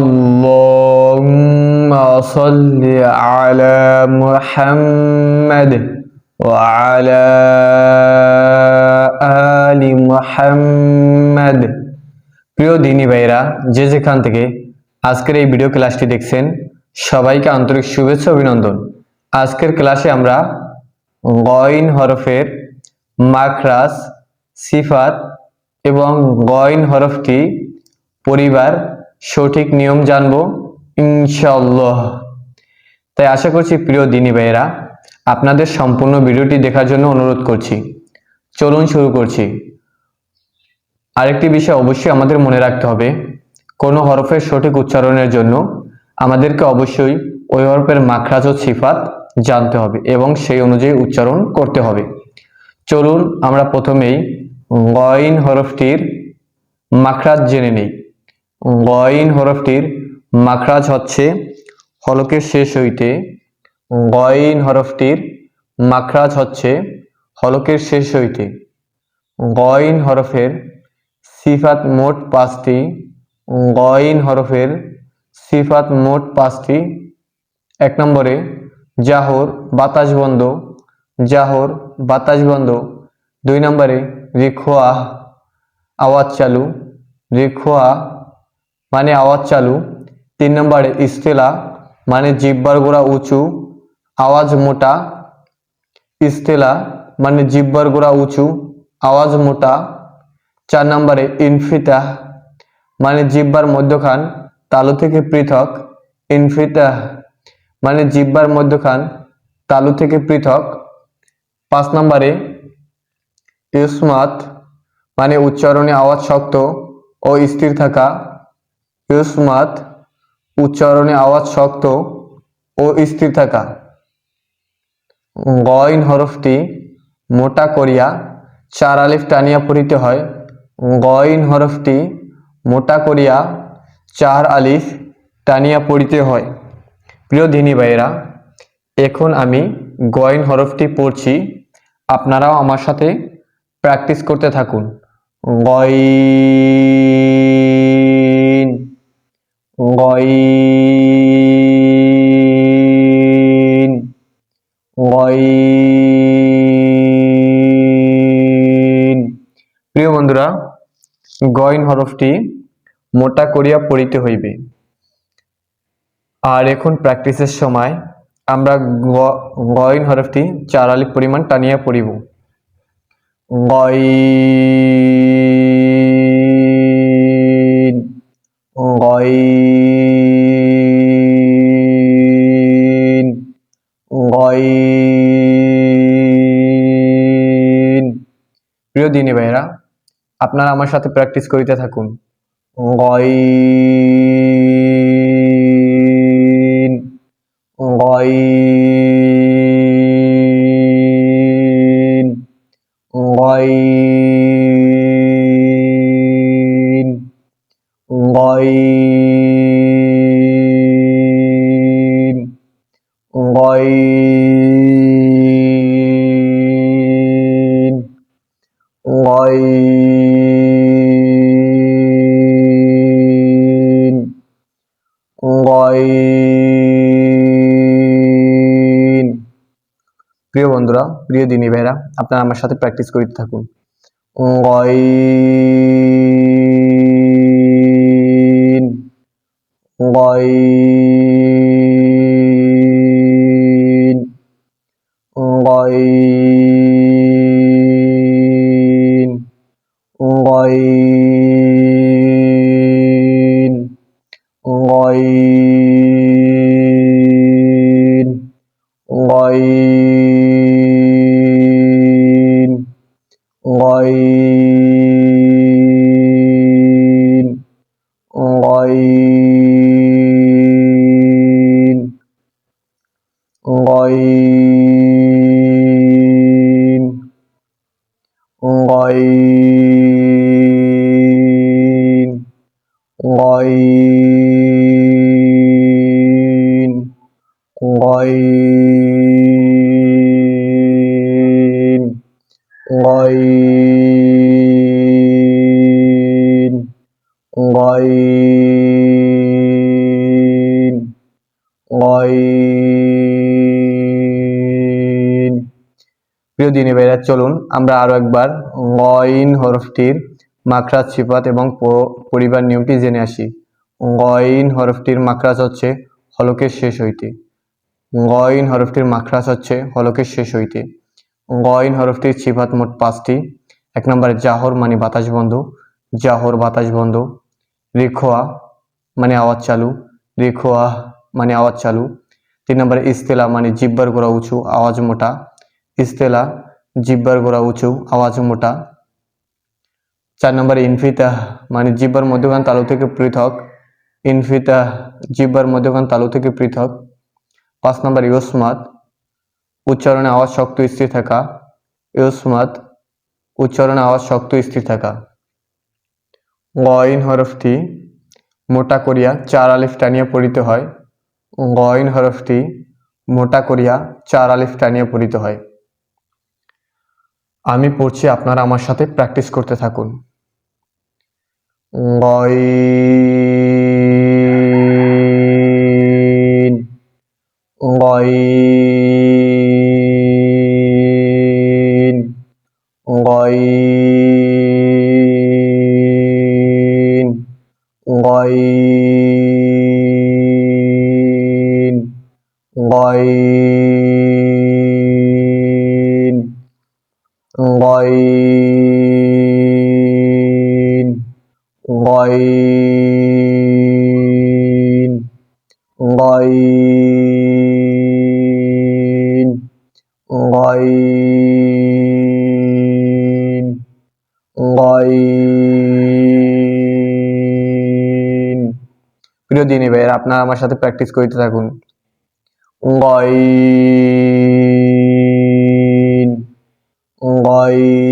اللهم صل على محمد وعلى آل محمد প্রিয় দিনী ভাইরা যে যেখান থেকে আজকের এই ভিডিও ক্লাসটি দেখছেন সবাইকে আন্তরিক শুভেচ্ছা অভিনন্দন আজকের ক্লাসে আমরা গইন হরফের মাখরাজ সিফাত এবং গইন হরফটি পরিবার সঠিক নিয়ম জানব ইনশাল্লাহ তাই আশা করছি প্রিয় দিনী ভাইয়েরা, আপনাদের সম্পূর্ণ ভিডিওটি দেখার জন্য অনুরোধ করছি। চলুন শুরু করছি। আরেকটি বিষয় অবশ্যই আমাদের মনে রাখতে হবে, কোনো হরফের সঠিক উচ্চারণের জন্য আমাদেরকে অবশ্যই ওই হরফের মাখরাজ ও সিফাত জানতে হবে এবং সেই অনুযায়ী উচ্চারণ করতে হবে। চলুন আমরা প্রথমেই গইন হরফটির মাখরাজ জেনে নেই। গইন হরফটির মাখরাজ হচ্ছে হলকের শেষ হইতে। গইন হরফটির মাখরাজ হচ্ছে হলকের শেষ হইতে। গইন হরফের সিফাত মোট পাঁচটি। গইন হরফের সিফাত মোট পাঁচটি। এক নম্বরে, জাহর, বাতাস বন্ধ জাহর, বাতাস বন্ধ দুই নম্বরে, রিখোয়া, আওয়াজ চালু। রিখোয়া মানে আওয়াজ চালু। তিন নম্বরে, ইস্তেলা মানে জিব্বার গোড়া উঁচু। আওয়াজ মোটা। ইস্তেলা মানে জিব্বার গোড়া উঁচু। আওয়াজ মোটা। চার নম্বরে, ইনফিতাহ মানে জিব্বার মধ্যখান, তালু থেকে পৃথক। ইনফিতাহ মানে জিব্বার মধ্যখান, তালু থেকে পৃথক। পাঁচ নম্বরে ইউসমাত মানে উচ্চারণে আওয়াজ শক্ত ও স্থির থাকা। ইউসমাত উচ্চারণে আওয়াজ শক্ত ও স্থির থাকা। গইন হরফটি মোটা করিয়া চার আলিফ টানিয়া পড়িতে হয়। গইন হরফটি মোটা করিয়া চার আলিফ টানিয়া পড়িতে হয়। প্রিয় ধিনী ভাইয়েরা, এখন আমি গইন হরফটি পড়ছি। আপনারাও আমার সাথে প্র্যাকটিস করতে থাকুন। গইন গইন। গইন। প্রিয় বন্ধুরা, গইন হরফটি মোটা করিয়া পড়িতে হইবে। আর এখন প্র্যাকটিসের সময় আমরা গইন হরফটি চার আলিফ পরিমাণ টানিয়া পড়িব। গইন। দিনী ভাইরা আপনারা আমার সাথে প্র্যাকটিস করিতে থাকুন। গইন গইন গইন গইন প্রিয় বন্ধুরা, প্রিয় দিনী ভাইরা, আপনারা আমার সাথে প্র্যাকটিস করিতে থাকুন। গইন গইন গইন গইন। হয় প্রিয় দিনী ভাইরা, চলুন আমরা আরও একবার গইন হরফটির মাখরাজ সিফাত এবং পরিবার নিয়মটি জেনে আসি। গইন হরফটির মাখরাজ হচ্ছে হলকের শেষ হইতে। গইন হরফটির মাখরাজ হচ্ছে হলকের শেষ হইতে। গইন হরফটির সিফাত মোট পাঁচটি। এক নম্বরে জাহর মানে বাতাস বন্ধ। জাহর বাতাস বন্ধ। রেখোয়া মানে আওয়াজ চালু। রেখোয়া মানে আওয়াজ চালু। তিন নম্বরে ইস্তেলা মানে জিব্বার গোড়া উঁচু, আওয়াজ মোটা। ইস্তেলা, জিব্বার গোড়া উঁচু, আওয়াজ মোটা। চার নম্বরে ইনফিতাহ মানে জিব্বার মধ্যখান তালু থেকে পৃথক। ইনফিতাহ, জিব্বার মধ্যখান তালু থেকে পৃথক। পাঁচ নম্বর ইউসমাত উচ্চারণে আওয়াজ শক্ত, স্থির থাকা। ইউসমাত উচ্চারণে আওয়াজ শক্ত, স্থির থাকা। গইন হরফটি মোটা করিয়া চার আলিফ টানিয়া পড়িতে হয়। গইন হরফটি মোটা করিয়া চার আলিফ টানিয়া পড়িতে হয়। আমি পড়ছি আপনারা আমার সাথে প্র্যাকটিস করতে থাকুন। গইন। গইন। গইন গইন গইন গইন গইন প্রিয় দিনী ভাইয়ের, আপনারা আমার সাথে প্র্যাকটিস করতে থাকুন। গইন hay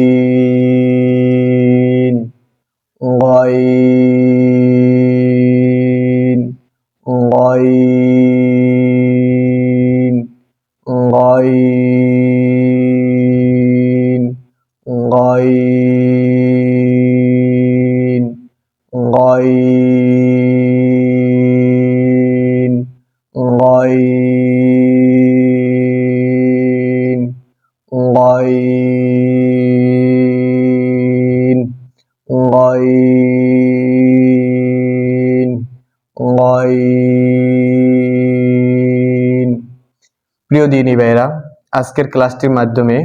প্রিয় দিনী ভাইয়েরা, আজকের ক্লাসটির মাধ্যমে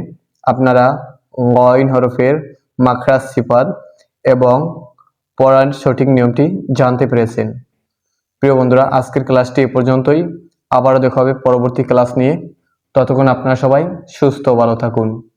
আপনারা গইন হরফের মাখরাজ সিফাত এবং পড়ার সঠিক নিয়মটি জানতে পেরেছেন। প্রিয় বন্ধুরা, আজকের ক্লাসটি এ পর্যন্তই। আবারও দেখা হবে পরবর্তী ক্লাস নিয়ে। ততক্ষণ আপনারা সবাই সুস্থ ভালো থাকুন।